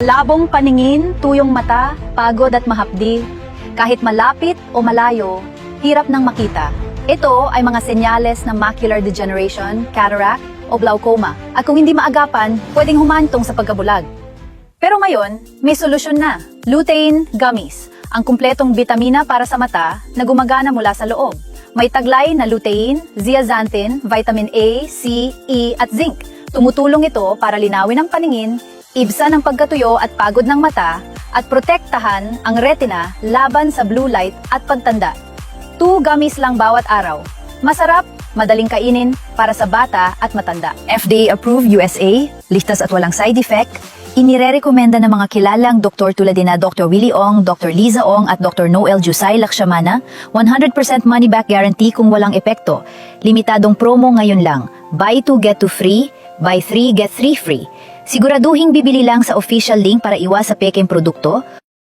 Labong paningin, tuyong mata, pagod at mahapdi. Kahit malapit o malayo, hirap nang makita. Ito ay mga senyales ng macular degeneration, cataract, o glaucoma. At kung hindi maagapan, pwedeng humantong sa pagkabulag. Pero ngayon, may solusyon na. Lutein Gummies, ang kumpletong bitamina para sa mata na gumagana mula sa loob. May taglay na lutein, zeaxanthin, vitamin A, C, E at zinc. Tumutulong ito para linawin ang paningin, ibsan ang pagkatuyo at pagod ng mata, at protektahan ang retina laban sa blue light at pagtanda. Two gummies lang bawat araw. Masarap, madaling kainin, para sa bata at matanda. FDA approved USA, listas at walang side effect, Inirerekomenda ng mga kilalang doktor tulad din na Dr. Willie Ong, Dr. Liza Ong at Dr. Noel Jusay Lakshmana, 100% money back guarantee kung walang epekto. Limitadong promo ngayon lang. Buy 2 get 2 free, buy 3 get 3 free. Siguraduhing bibili lang sa official link para iwas sa peking produkto